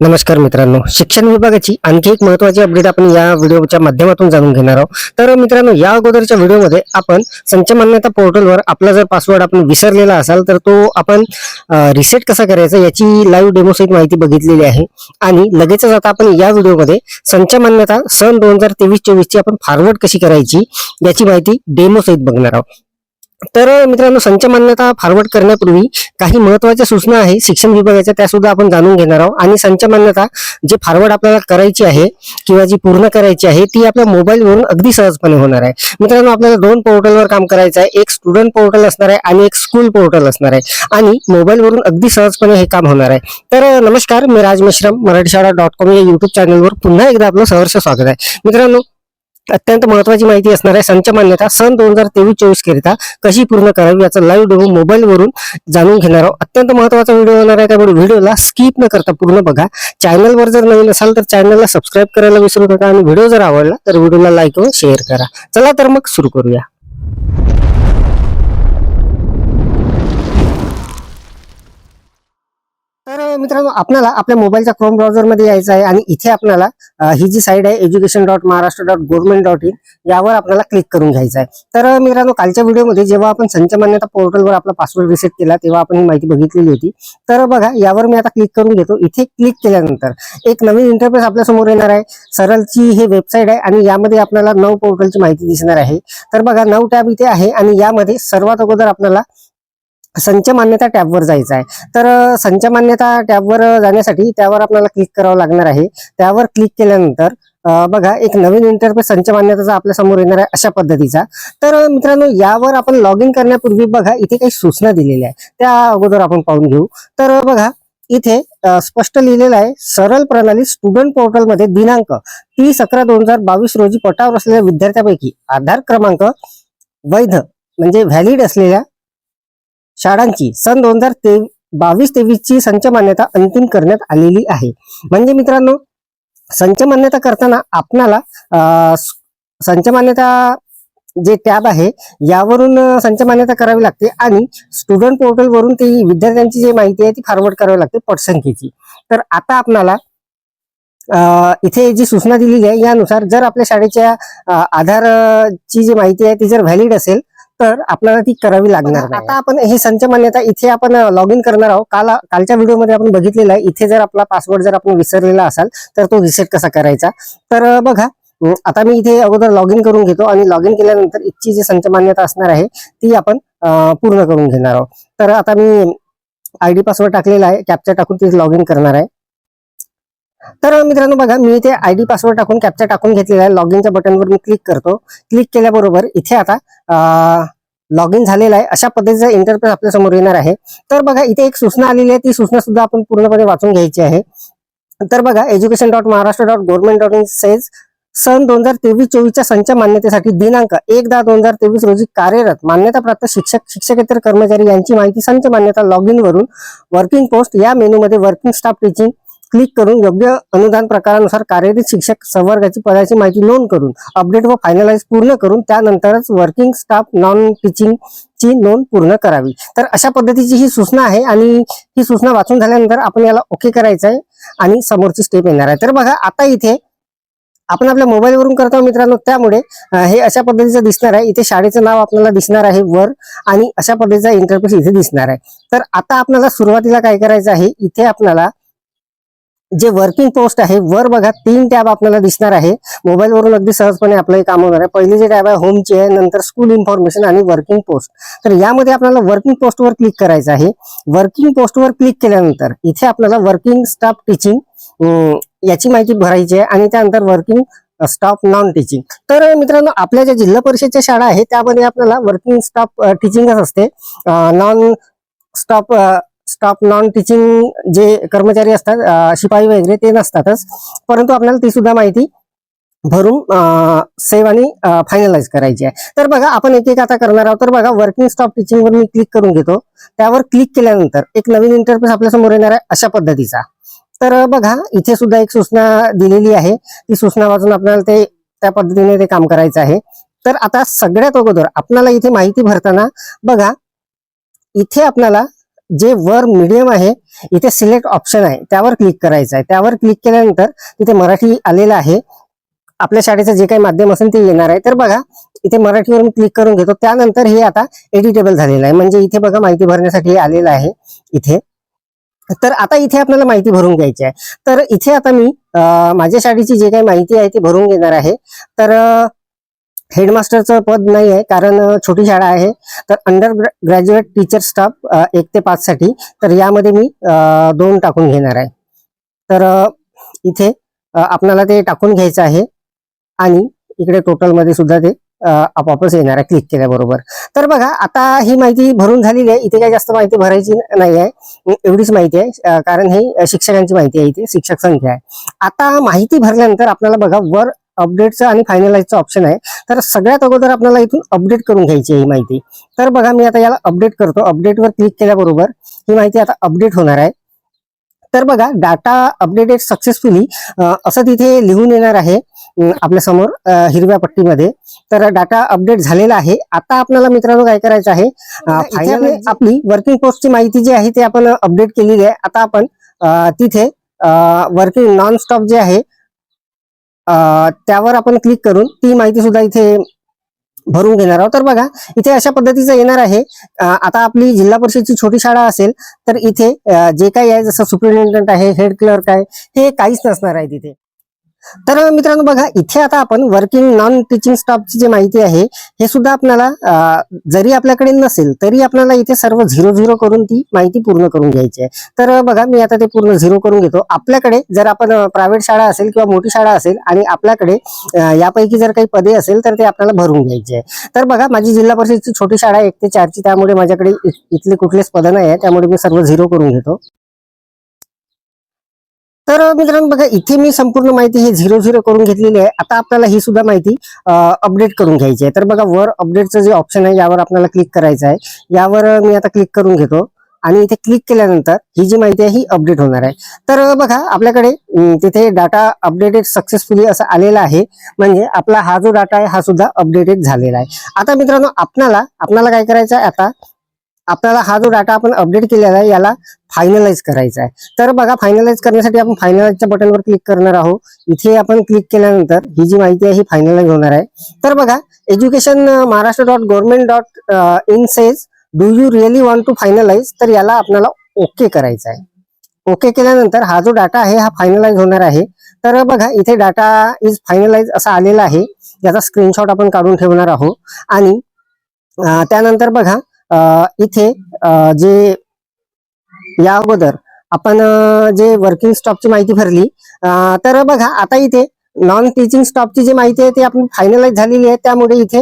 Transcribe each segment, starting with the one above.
नमस्कार मित्रांनो शिक्षण विभागाची आणखी एक महत्वाची अपडेट आपण या व्हिडिओच्या माध्यमातून जाणून घेणार आहोत. तर मित्रांनो या अगोदरच्या व्हिडिओमध्ये आपण संच मान्यता पोर्टलवर आपला जर पासवर्ड आपण विसरलेला असाल तर तो आपण रिसेट कसा करायचा याची लाईव्ह डेमोसहित माहिती बघितलेली आहे. आणि लगेचच आता आपण या व्हिडिओमध्ये संच मान्यता सन दोन हजार तेवीस चोवीसची आपण फॉरवर्ड कशी करायची याची माहिती डेमोसहित बघणार आहोत. तर मित्रांनो संच मान्यता फॉरवर्ड करण्यापूर्वी काही महत्त्वाच्या सूचना आहे शिक्षण विभागाच्या त्या सुद्धा आपण जाणून घेणार आहोत. आणि संच मान्यता जे फॉरवर्ड आपल्याला करायची आहे किंवा जी पूर्ण करायची आहे ती आपल्या मोबाईलवरून अगदी सहजपणे होणार आहे. मित्रांनो आपल्याला दोन पोर्टलवर काम करायचं आहे. एक स्टुडंट पोर्टल असणार आहे आणि एक स्कूल पोर्टल असणार आहे. आणि मोबाईलवरून अगदी सहजपणे हे काम होणार आहे. तर नमस्कार मी राज मिश्रम मराठी शाळा डॉट कॉम या युट्यूब चॅनलवर पुन्हा एकदा आपलं सहर्ष स्वागत आहे. मित्रांनो अत्यंत महत्वाची माहिती असणार आहे. संच मान्यता सन दोन हजार तेवीस चोवीस करिता कशी पूर्ण करावी याचा लाईव्ह डेमो मोबाईल वरून जाणून घेणार आहोत. अत्यंत महत्त्वाचा व्हिडिओ होणार आहे त्यामुळे व्हिडिओला स्किप न करता पूर्ण बघा. चॅनलवर जर नवीन असाल तर चॅनलला सबस्क्राईब करायला विसरू नका आणि व्हिडिओ जर आवडला तर व्हिडिओला लाईक व शेअर करा. चला तर मग सुरू करूया. तर मित्रांनो आपल्याला आपल्या मोबाईलच्या क्रोम ब्राउझरमध्ये यायचं आहे आणि इथे आपल्याला ही जी साईड आहे education dot Maharashtra dot government dot in यावर आपल्याला क्लिक करून घ्यायचं आहे. तर मित्रांनो कालच्या व्हिडिओमध्ये जेव्हा आपण संचमान्यता पोर्टलवर आपला पासवर्ड रिसेट केला तेव्हा आपण ही माहिती बघितलेली होती. तर बघा यावर मी आता क्लिक करून घेतो. इथे क्लिक केल्यानंतर एक नवीन इंटरफेस आपल्यासमोर येणार आहे. सरलची हे वेबसाईट आहे आणि यामध्ये आपल्याला नऊ पोर्टलची माहिती दिसणार आहे. तर बघा नऊ टॅब इथे आहे आणि यामध्ये सर्वात अगोदर आपल्याला संच मान्यता टॅबवर जायचं आहे. तर संच मान्यता टॅबवर जाण्यासाठी त्यावर आपल्याला क्लिक करावं लागणार आहे. त्यावर क्लिक केल्यानंतर बघा एक नवीन इंटरफेस संच मान्यताचा आपल्यासमोर येणार आहे अशा पद्धतीचा. तर मित्रांनो यावर आपण लॉग इन करण्यापूर्वी बघा इथे काही सूचना दिलेल्या आहेत. त्या अगोदर आपण पाहून घेऊ. तर बघा इथे स्पष्ट लिहिलेलं आहे सरळ प्रणाली स्टुडंट पोर्टलमध्ये दिनांक तीस अकरा दोन हजार बावीस रोजी पटावर असलेल्या विद्यार्थ्यापैकी आधार क्रमांक वैध म्हणजे व्हॅलिड असलेल्या शाळांची सन दोन हजार ते बावीस तेवीस ची संच मान्यता अंतिम करण्यात आलेली आहे. म्हणजे मित्रांनो संच मान्यता करताना आपणाला संच मान्यता जे टॅब आहे यावरून संच मान्यता करावी लागते आणि स्टुडंट पोर्टलवरून ती विद्यार्थ्यांची जी माहिती आहे ती फॉरवर्ड करावी लागते पटसंख्येची. तर आता आपणाला इथे जी सूचना दिलेली आहे यानुसार जर आपल्या शाळेच्या आधारची जी माहिती आहे ती जर व्हॅलिड असेल तर आपल्याला ती करावी लागणार आता आपण ही संच मान्यता इथे आपण लॉग इन करणार आहोत. काल कालच्या व्हिडिओमध्ये आपण बघितलेलं आहे. इथे जर आपला पासवर्ड जर आपण विसरलेला असाल तर तो रिसेट कसा करायचा? तर बघा आता मी इथे अगोदर लॉग इन करून घेतो आणि लॉग इन केल्यानंतर इथची जी संच मान्यता असणार आहे ती आपण पूर्ण करून घेणार आहोत. तर आता मी आयडी पासवर्ड टाकलेला आहे. कॅप्चा टाकून तिथे लॉग इन करणार आहे. तर मित्रांनो बघा मी इथे आयडी पासवर्ड टाकून कॅप्चा टाकून घेतलेला आहे. लॉग इनच्या बटनवर मी क्लिक करतो. क्लिक केल्याबरोबर इथे आता लॉग इन झालेला आहे. अशा पद्धतीचा इंटरफेस आपल्यासमोर येणार आहे. तर बघा इथे एक सूचना आलेली आहे. ती सूचना सुद्धा आपण पूर्णपणे वाचून घ्यायची आहे. तर बघा education dot Maharashtra dot government dot in says सन दोन हजार तेवीस चोवीसच्या संच मान्यतेसाठी दिनांक एक दहा दोन हजार तेवीस रोजी कार्यरत मान्यताप्राप्त शिक्षक शिक्षकेतर कर्मचारी यांची माहिती संच मान्यता लॉग इन वरून वर्किंग पोस्ट या मेनूमध्ये वर्किंग स्टाफ टीचिंग क्लिक करून योग्य अनुदान प्रकारानुसार कार्यरत शिक्षक संवर्गाची पदाची माहिती नोंद करून अपडेट व फायनलाइज पूर्ण करून त्यानंतरच वर्किंग स्टाफ नॉन टीचिंग ची नोंद पूर्ण करावी. तर अशा पद्धतीची ही सूचना आहे आणि ही सूचना वाचून झाल्यानंतर आपण याला ओके करायचं आहे आणि समोरची स्टेप येणार आहे. तर बघा आता इथे आपण आपल्या मोबाईलवरून करतो मित्रांनो त्यामुळे हे अशा पद्धतीचं दिसणार आहे. इथे शाळेचं नाव आपल्याला दिसणार आहे वर आणि अशा पद्धतीचा इंटरफेस इथे दिसणार आहे. तर आता आपल्याला सुरुवातीला काय करायचं आहे? इथे आपल्याला जे वर्किंग पोस्ट आहे वर बघा तीन टॅब आपल्याला दिसणार आहे. मोबाईलवरून अगदी सहजपणे आपलं काम होणार आहे. पहिली जे टॅब आहे होमची आहे नंतर स्कूल इन्फॉर्मेशन आणि वर्किंग पोस्ट तर यामध्ये आपल्याला वर्किंग पोस्टवर क्लिक करायचं आहे. वर्किंग पोस्टवर क्लिक केल्यानंतर इथे आपल्याला वर्किंग स्टाफ टीचिंग याची माहिती भरायची आहे. आणि त्यानंतर वर्किंग स्टाफ नॉन टीचिंग तर मित्रांनो आपल्या ज्या जिल्हा परिषदच्या शाळा आहे त्यामध्ये आपल्याला वर्किंग स्टाफ टीचिंगच असते. Non staff staff non teaching जे कर्मचारी असतात शिपाई वगैरे ते नसतातच. परंतु आपल्याला ती सुद्धा माहिती भरून सेव्ह आणि फायनलाइज करायची आहे. तर बघा आपण एक एक आता करणार आहोत. तर बघा वर्किंग स्टॉप टीचिंगवर मी क्लिक करून घेतो. त्यावर क्लिक केल्यानंतर एक नवीन इंटरफेस आपल्यासमोर येणार आहे अशा पद्धतीचा. तर बघा इथे सुद्धा एक सूचना दिलेली आहे. ती सूचना वाचून आपल्याला ते त्या पद्धतीने ते काम करायचं आहे. तर आता सगळ्यात अगोदर आपल्याला इथे माहिती भरताना बघा इथे आपल्याला जे वर मीडियम आहे इथे सिलेक्ट ऑप्शन आहे त्यावर क्लिक करायचं आहे. त्यावर क्लिक केल्यानंतर तिथे मराठी आलेलं आहे. आपल्या शाळेचं जे काही माध्यम असेल ते येणार आहे. तर बघा इथे मराठीवरून क्लिक करून घेतो. त्यानंतर हे आता एडिटेबल झालेलं आहे. म्हणजे इथे बघा माहिती भरण्यासाठी आलेलं आहे इथे. तर आता इथे आपल्याला माहिती भरून घ्यायची आहे. तर इथे आता मी माझ्या शाळेची जे काही माहिती आहे ती भरून घेणार आहे. तर हेडमास्टरचं पद नाही आहे कारण छोटी शाळा आहे. तर अंडर ग्रॅज्युएट टीचर स्टाफ एक ते पाच साठी. तर यामध्ये मी दोन टाकून घेणार आहे. तर इथे आपणाला आपल्याला ते टाकून घ्यायचं आहे. आणि इकडे टोटलमध्ये सुद्धा ते आपापच आपोआपच येणार आहे क्लिक केल्याबरोबर. तर बघा आता ही माहिती भरून झालेली आहे. इथे काही जास्त माहिती भरायची नाही आहे एवढीच माहिती आहे कारण ही शिक्षकांची माहिती आहे इथे शिक्षक संख्या आहे. आता माहिती भरल्यानंतर आपल्याला बघा वर अपडेटचं आणि फायनलाइजचं ऑप्शन आहे. तर सगळ्यात अगोदर आपल्याला इथून अपडेट करून घ्यायची आहे ही माहिती. तर बघा मी आता याला अपडेट करतो. अपडेटवर क्लिक केल्याबरोबर ही माहिती आता अपडेट होणार आहे. तर बघा डाटा अपडेटेड सक्सेसफुली असं तिथे लिहून येणार आहे आपल्यासमोर हिरव्या पट्टीमध्ये. तर डाटा अपडेट झालेला आहे. आता आपल्याला मित्रांनो काय करायचं आहे इथे आपली- वर्किंग पोस्टची माहिती जी आहे ती आपण अपडेट केलेली आहे. आता आपण तिथे वर्किंग नॉन स्टॉप जे आहे त्यावर आपण क्लिक करून ती माहिती सुद्धा इथे भरून घेणार आहोत. तर बघा इथे अशा पद्धतीचं येणार आहे. आता आपली जिल्हा परिषदची छोटी शाळा असेल तर इथे जे काही आहे जसं सुपरिटेंडंट आहे हेड क्लर्क आहे हे काहीच नसणार आहे तिथे. तर मित्रांनो बघा इथे आता आपण वर्किंग नॉन टीचिंग स्टाफची जी माहिती आहे हे सुद्धा आपल्याला जरी आपल्याकडे नसेल तरी आपल्याला इथे सर्व झिरो झिरो करून ती माहिती पूर्ण करून घ्यायची आहे. तर बघा मी आता ते पूर्ण झिरो करून घेतो. आपल्याकडे जर आपण प्रायव्हेट शाळा असेल किंवा मोठी शाळा असेल आणि आपल्याकडे यापैकी जर काही पदे असेल तर ते आपल्याला भरून घ्यायचे आहे. तर बघा माझी जिल्हा परिषदची छोटी शाळा एक ते चारची त्यामुळे माझ्याकडे इथले कुठलेच पदं नाही आहे त्यामुळे मी सर्व झिरो करून घेतो. तर मित्रांनो बघा इथे मी संपूर्ण माहिती ही झिरो झिरो करून घेतलेली आहे. आता आपल्याला ही सुद्धा माहिती अपडेट करून घ्यायची आहे. तर बघा वर अपडेटचं जे ऑप्शन आहे यावर आपल्याला क्लिक करायचं आहे. यावर मी आता क्लिक करून घेतो. आणि इथे क्लिक केल्यानंतर ही जी माहिती आहे ही अपडेट होणार आहे. तर बघा आपल्याकडे तिथे डाटा अपडेटेड सक्सेसफुली असं आलेला आहे. म्हणजे आपला हा जो डाटा आहे हा सुद्धा अपडेटेड झालेला आहे. आता मित्रांनो आपणाला आपणाला काय करायचं आहे आता? आपल्याला हा जो डाटा आपण अपडेट केलेला आहे याला फायनलाइज करायचा आहे. तर बघा फायनलाइज करण्यासाठी आपण फायनलाइजच्या बटनवर क्लिक करणार आहोत. इथे आपण क्लिक केल्यानंतर ही जी माहिती आहे ही फायनलाइज होणार आहे. तर बघा education Maharashtra dot government dot in says do you really want to finalise तर याला आपल्याला ओके करायचं आहे. ओके केल्यानंतर हा जो डाटा आहे हा फायनलाइज होणार आहे. तर बघा इथे डाटा इज फायनलाइज असा आलेला आहे. याचा स्क्रीनशॉट आपण काढून ठेवणार आहोत. आणि त्यानंतर बघा इथे जे या अगोदर आपण जे वर्किंग स्टॉपची माहिती भरली तर बघा आता इथे नॉन टीचिंग स्टॉपची जी माहिती आहे ती आपण फायनलाइज झालेली आहे. त्यामुळे इथे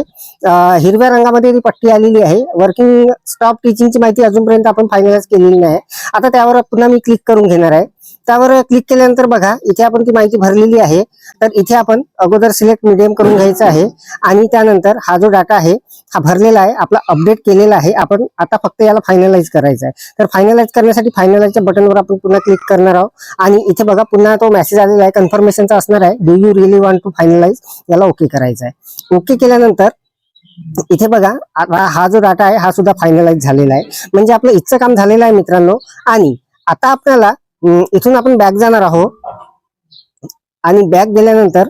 हिरव्या रंगामध्ये ती पट्टी आलेली आहे वर्किंग स्टॉप टीचिंगची माहिती अजूनपर्यंत आपण फायनलाइज केलेली नाही. आता त्यावर पुन्हा मी क्लिक करून घेणार आहे. त्यावर क्लिक केल्यानंतर बघा इथे आपण ती माहिती भरलेली आहे. तर इथे आपण अगोदर सिलेक्ट मीडियम करून घ्यायचं आहे. आणि त्यानंतर हा जो डाटा आहे भरलेला आहे. आपला अपडेट केलेला आहे. आपण आता फक्त याला फायनलाइज करायचं आहे तर फायनलाइज करण्यासाठी फायनलाइजच्या बटनवर आपण पुन्हा क्लिक करणार आहोत. आणि इथे बघा पुन्हा तो मेसेज आलेला आहे. कन्फर्मेशनचा असणार आहे. Do you really want to finalise याला ओके करायचा आहे ओके केल्यानंतर इथे बघा हा जो डाटा आहे हा सुद्धा फायनलाइज झालेला आहे. म्हणजे आपलं इथचं काम झालेलं आहे मित्रांनो. आणि आता आपल्याला इथून आपण बॅग जाणार आहोत. आणि बॅग गेल्यानंतर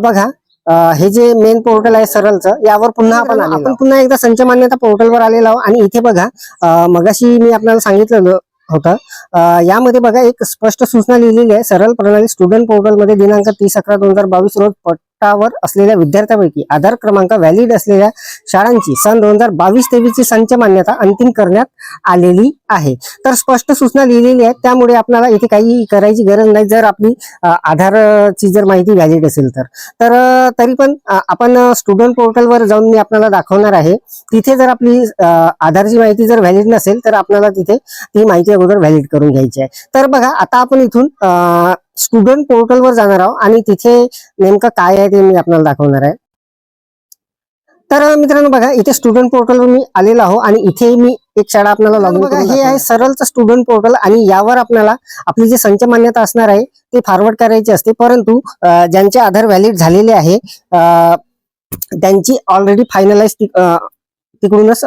बघा हे जे मेन पोर्टल आहे सरळचं यावर पुन्हा आपण आपण पुन्हा एकदा संच मान्यता पोर्टलवर आलेलो आहोत. आणि इथे बघा मगाशी मी आपल्याला सांगितलं होतं यामध्ये बघा एक स्पष्ट सूचना लिहिलेली आहे. सरळ प्रणाली स्टुडंट पोर्टलमध्ये दिनांक तीस अकरा दोन हजार बावीस रोज पट्टावर असलेल्या विद्यार्थ्यांपैकी आधार क्रमांक व्हॅलिड असलेल्या शाळांची सन दोन हजार बावीस तेवीस ची संच मान्यता अंतिम करण्यात आलेली आहे. तर स्पष्ट सूचना लिहिलेली आहे त्यामुळे आपल्याला इथे काही करायची गरज नाही. जर आपली आधारची जर माहिती व्हॅलिड असेल तर. तर तरी पण आपण स्टुडंट पोर्टलवर जाऊन मी आपल्याला दाखवणार आहे. तिथे जर आपली आधारची माहिती जर व्हॅलिड नसेल तर आपल्याला तिथे ती माहिती अगोदर व्हॅलिड करून घ्यायची आहे. तर बघा आता आपण इथून स्टुडंट पोर्टलवर जाणार आहोत आणि तिथे नेमकं काय आहे ते मी आपल्याला दाखवणार आहे. तर मित्रांनो बघा इथे स्टुडंट पोर्टलवर मी आलेलो आहो आणि इथे मी एक शाळा आपल्याला लॉगिन बघा हे आहे सरळचं स्टुडंट पोर्टल आणि यावर आपल्याला आपली जी संच मान्यता असणार आहे ते फॉरवर्ड करायची असते. परंतु ज्यांचे आधार व्हॅलिड झालेले आहे त्यांची ऑलरेडी फायनलाइज तिकडूनच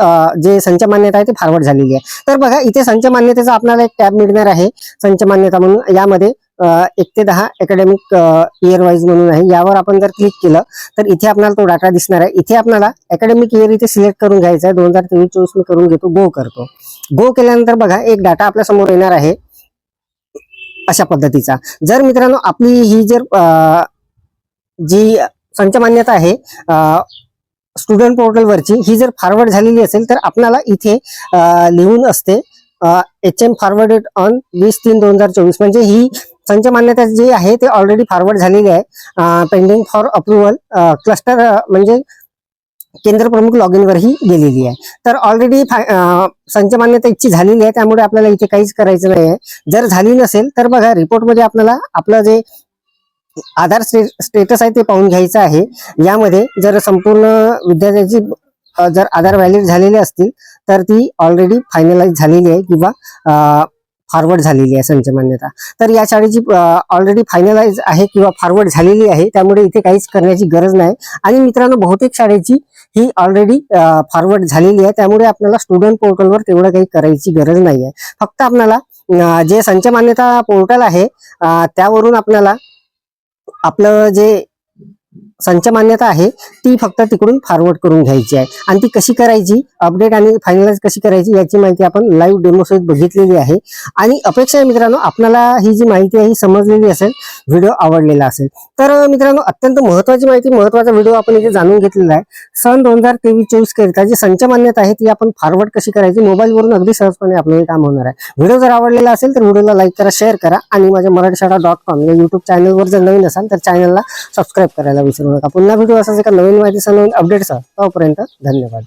जे संच मान्यता आहे ते फॉरवर्ड झालेली आहे. तर बघा इथे संच मान्यतेचा आपल्याला एक टॅब मिळणार आहे संच मान्यता म्हणून. यामध्ये एक ते दहा अकॅडमिक इयर वाईज म्हणून आहे. यावर आपण जर क्लिक केलं तर इथे आपल्याला तो डाटा दिसणार आहे. इथे आपल्याला अकॅडमिक इयर इथे सिलेक्ट करून घ्यायचा आहे. दोन हजार तेवीस चोवीस मी करून घेतो. गो करतो. गो केल्यानंतर बघा एक डाटा आपल्यासमोर येणार आहे. अशा पद्धतीचा. जर मित्रांनो आपली ही जर जी संच मान्यता आहे स्टुडंट पोर्टलवरची ही जर फॉरवर्ड झालेली असेल तर आपल्याला इथे लिहून असते एच एम फॉरवर्डेड ऑन वीस तीन दोन हजार चोवीस. म्हणजे ही संच मान्यता जी आहे ते ऑलरेडी फॉरवर्ड झालेली आहे. पेंडिंग फॉर अप्रुव्हल क्लस्टर म्हणजे केंद्र प्रमुख लॉग इन वरही गेलेली आहे. तर ऑलरेडी संच मान्यता इच्छी झालेली आहे त्यामुळे आपल्याला इथे काहीच करायचं नाही आहे जर झाली नसेल तर बघा रिपोर्टमध्ये आपल्याला आपलं जे आधार स्टेटस आहे ते पाहून घ्यायचं आहे. यामध्ये जर संपूर्ण विद्यार्थ्याची जर आधार व्हॅलिड झालेले असतील तर ती ऑलरेडी फायनलाइज झालेली आहे किंवा फॉरवर्ड झालेली आहे संच मान्यता. तर या शाळेची ऑलरेडी फायनलाइज आहे किंवा फॉरवर्ड झालेली आहे त्यामुळे इथे काहीच करण्याची गरज नाही. आणि मित्रांनो बहुतेक शाळेची ही ऑलरेडी फॉरवर्ड झालेली आहे त्यामुळे आपल्याला स्टुडंट पोर्टलवर तेवढं काही करायची गरज नाही आहे फक्त आपल्याला जे संच मान्यता पोर्टल आहे त्यावरून आपल्याला आपलं जे संच मान्यता आहे ती फक्त तिकडून फॉरवर्ड करून घ्यायची आहे. आणि ती कशी करायची? अपडेट आणि फायनलाइज कशी करायची याची माहिती आपण लाईव्ह डेमोसहित बघितलेली आहे. आणि अपेक्षा आहे मित्रांनो आपल्याला ही जी माहिती आहे ही समजलेली असेल व्हिडिओ आवडलेला असेल. तर मित्रांनो अत्यंत महत्वाची माहिती महत्त्वाचा व्हिडिओ आपण इथे जाणून घेतलेला आहे. सन दोन हजार तेवीस चोवीस करिता जी संच मान्यता आहे ती आपण फॉरवर्ड कशी करायची? मोबाईलवरून अगदी सहजपणे आपलं हे काम होणार आहे. व्हिडिओ जर आवडलेला असेल तर व्हिडिओला लाईक करा शेअर करा. आणि माझ्या मराठी शाळा डॉट कॉम या युट्यूब चॅनलवर जर नवीन असाल तर चॅनलला सबस्क्राईब करायला विसरू पुन्हा भेटू असाच एका नवीन माहितीचा नवीन अपडेटचा तोपर्यंत धन्यवाद.